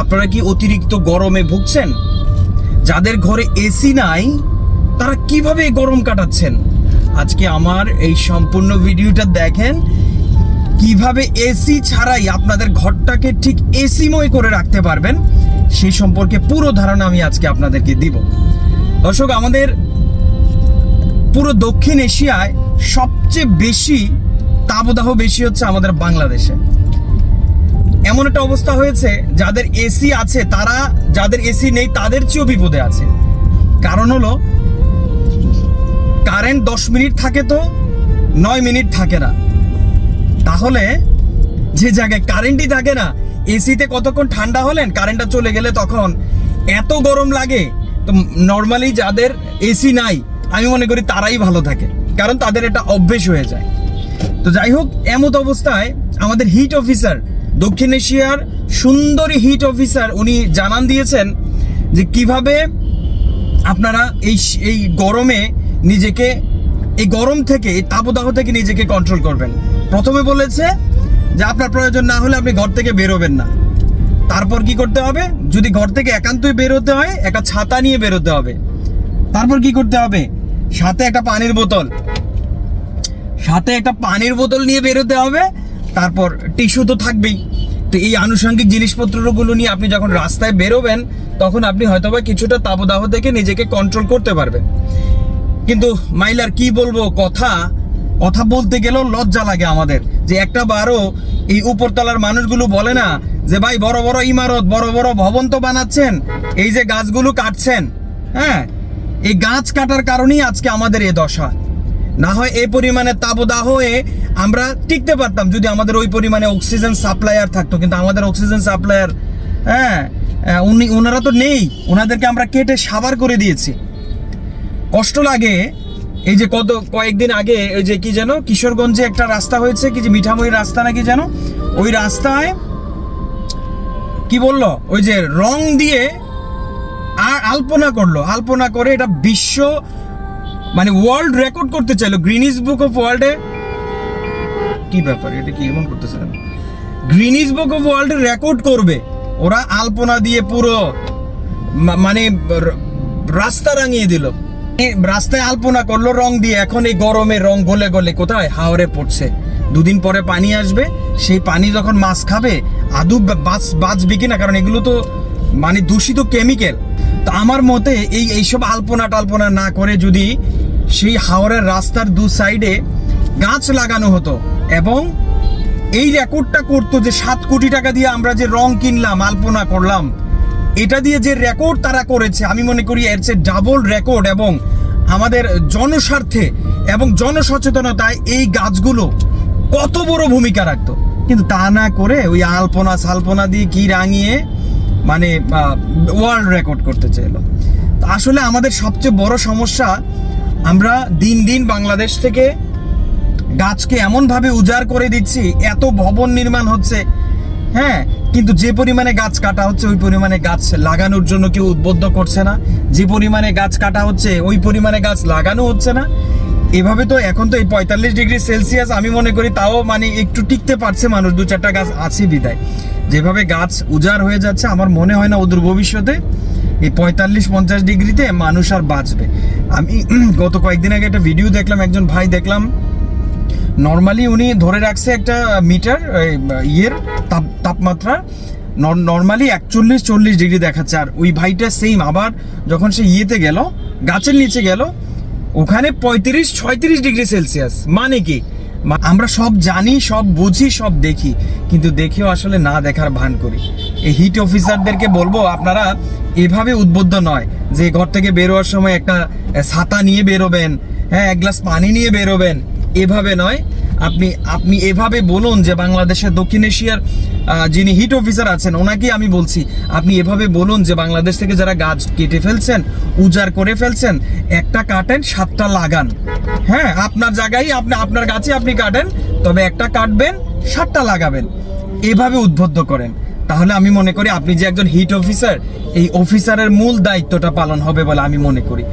আপনারা কি অতিরিক্ত গরমে ভুগছেন? যাদের ঘরে এসি নাই, তারা কীভাবে গরম কাটাচ্ছেন? আজকে আমার এই সম্পূর্ণ ভিডিওটা দেখেন, কীভাবে এসি ছাড়াই আপনাদের ঘরটাকে ঠিক এসিময় করে রাখতে পারবেন সেই সম্পর্কে পুরো ধারণা আমি আজকে আপনাদেরকে দিব। দর্শক, আমাদের পুরো দক্ষিণ এশিয়ায় সবচেয়ে বেশি তাপদাহ বেশি হচ্ছে আমাদের বাংলাদেশে। এমন একটা অবস্থা হয়েছে, যাদের এসি আছে, তারা যাদের এসি নেই, তাদের চেয়েও বিপদে আছে। কারণ হলো কারেন্ট দশ মিনিট থাকে তো, নয় মিনিট থাকে না। তাহলে, যে জায়গায় কারেন্টই থাকে না এসিতে কতক্ষণ ঠান্ডা হলেন কারেন্টটা চলে গেলে তখন এত গরম লাগে, তো নর্মালি যাদের এসি নাই, আমি মনে করি তারাই ভালো থাকে, কারণ তাদের এটা অভ্যেস হয়ে যায়। তো যাই হোক, এমত অবস্থায় আমাদের হিট অফিসার দক্ষিণ এশিয়ার সুন্দরী হিট অফিসার উনি জানান দিয়েছেন যে কীভাবে আপনারা এই এই গরমে নিজেকে, এই গরম থেকে, এই তাপদাহ থেকে নিজেকে কন্ট্রোল করবেন। প্রথমে বলেছে যে আপনার প্রয়োজন না হলে আপনি ঘর থেকে বেরোবেন না। তারপর কি করতে হবে? যদি ঘর থেকে একান্তই বেরোতে হয়, একটা ছাতা নিয়ে বেরোতে হবে। তারপর কি করতে হবে? সাথে একটা পানির বোতল। সাথে একটা পানির বোতল নিয়ে বেরোতে হবে তারপর টিস্যু তো থাকবেই। তো এই আনুষঙ্গিক জিনিসপত্রগুলো নিয়ে আপনি যখন রাস্তায় বেরোবেন, তখন আপনি হয়তোবা কিছুটা তাপদাহ থেকে নিজেকে কন্ট্রোল করতে পারবেন। কিন্তু মাইলার, কি বলব, কথা কথা বলতে গেলেও লজ্জা লাগে আমাদের। যে একটা বারও এই উপরতলার মানুষগুলো বলে না যে, ভাই, বড় বড় ইমারত, বড় বড় ভবন তো বানাচ্ছেন, এই যে গাছগুলো কাটছেন। হ্যাঁ এই গাছ কাটার কারণেই আজকে আমাদের এ দশা। না হয় এই পরিমাণে তাপদাহ হয়ে আমরা টিকতে পারতাম যদি আমাদের ওই পরিমাণে অক্সিজেন সাপ্লায়ার থাকতো। কিন্তু আমাদের অক্সিজেন সাপ্লায়ার হ্যাঁ উনি ওনারা তো নেই। ওনাদেরকে আমরা কেটে সাবার করে দিয়েছি। কষ্ট লাগে এই যে কত, কয়েকদিন আগে ওই যে কি যেন, কিশোরগঞ্জে একটা রাস্তা হয়েছে, কি যে মিঠাময়ী রাস্তা নাকি যেন? ওই রাস্তায় কি বলল? ওই যে রং দিয়ে আর আলপনা করল। আলপনা করে এটা বিশ্ব মানে ওয়ার্ল্ড রেকর্ড করতে চাইলো গ্রিনিস বুক অফ ওয়ার্ল্ডে কি ব্যাপার, এটা কি এমন করতেছে কেন? Guinness book of world record করবে। ওরা আলপনা দিয়ে পুরো মানে রাস্তা রাঙিয়ে দিল। রাস্তায় আলপনা করল, রং দিয়ে। এখন এই গরমে রং গলে গলে কোথায়? হাওড়ে পড়ছে। দুদিন পরে পানি আসবে। সেই পানি যখন মাছ খাবে, আদু বাঁচ বাঁচবে কিনা? কারণ এগুলো তো মানে দূষিত কেমিক্যাল তো আমার মতে এই এইসব আলপনা টালপনা না করে যদি সেই হাওড়ের রাস্তার দু সাইডে গাছ লাগানো হতো এবং এই রেকর্ডটা করতো যে সাত কোটি টাকা দিয়ে আমরা যে রং কিনলাম, আলপনা করলাম, এটা দিয়ে যে রেকর্ড তারা করেছে, আমি মনে করি এর চেয়ে ডাবল রেকর্ড এবং আমাদের জনস্বার্থে এবং জনসচেতনতায় এই গাছগুলো কত বড় ভূমিকা রাখতো। কিন্তু তা না করে ওই আলপনা সালপনা দিয়ে কি রাঙিয়ে মানে ওয়ার্ল্ড রেকর্ড করতে চাইলো। আসলে আমাদের সবচেয়ে বড় সমস্যা আমরা দিন দিন বাংলাদেশ থেকে গাছকে এমনভাবে উজাড় করে দিচ্ছি, এত ভবন নির্মাণ হচ্ছে। হ্যাঁ কিন্তু যে পরিমাণে গাছ কাটা হচ্ছে, ওই পরিমাণে গাছ লাগানোর জন্য কেউ উদ্বুদ্ধ করছে না। যে পরিমাণে গাছ কাটা হচ্ছে, ওই পরিমাণে গাছ লাগানো হচ্ছে না। এভাবে তো এখন তো এই পঁয়তাল্লিশ ডিগ্রি সেলসিয়াস আমি মনে করি, তাও মানে একটু টিকতে পারছে মানুষ, দু চারটা গাছ আছে বিদায়। যেভাবে গাছ উজাড় হয়ে যাচ্ছে, আমার মনে হয় না ওদের ভবিষ্যতে এই পঁয়তাল্লিশ, পঞ্চাশ ডিগ্রিতে মানুষ আর বাঁচবে। আমি গত কয়েকদিন আগে একটা ভিডিও দেখলাম, একজন ভাই দেখলাম। নর্মালি উনি ধরে রাখছে একটা মিটার ইয়ের তাপ, তাপমাত্রা। নর্মালি একচল্লিশ, চল্লিশ ডিগ্রি দেখাচ্ছে। আর ওই ভাইটা সেম আবার যখন সে ইয়েতে গেল, গাছের নিচে গেল, ওখানে পঁয়ত্রিশ, ছয়ত্রিশ ডিগ্রি সেলসিয়াস। মানে কি? আমরা সব জানি, সব বুঝি, সব দেখি। কিন্তু দেখেও আসলে না দেখার ভান করি। এই হিট অফিসারদেরকে বলব, আপনারা এভাবে উদ্বুদ্ধ নয় যে ঘর থেকে বেরোয়ার সময় একটা ছাতা নিয়ে বেরোবেন হ্যাঁ এক গ্লাস পানি নিয়ে বেরোবেন, এভাবে নয়। আপনি আপনি এভাবে বলুন যে বাংলাদেশের দক্ষিণ এশিয়ার যিনি হিট অফিসার আছেন, ওনাকেই আমি বলছি, আপনি এভাবে বলুন যে বাংলাদেশ থেকে যারা গাছ কেটে ফেলছেন, উজাড় করে ফেলছেন, একটা কাটেন, সাতটা লাগান। হ্যাঁ আপনার জায়গায় আপনি, আপনার গাছে আপনি কাটেন, তবে একটা কাটবেন, সাতটা লাগাবেন। এভাবে উদ্বুদ্ধ করেন। তাহলে আমি মনে করি আপনি যে একজন হিট অফিসার এই অফিসারের মূল দায়িত্বটা পালন হবে বলে আমি মনে করি।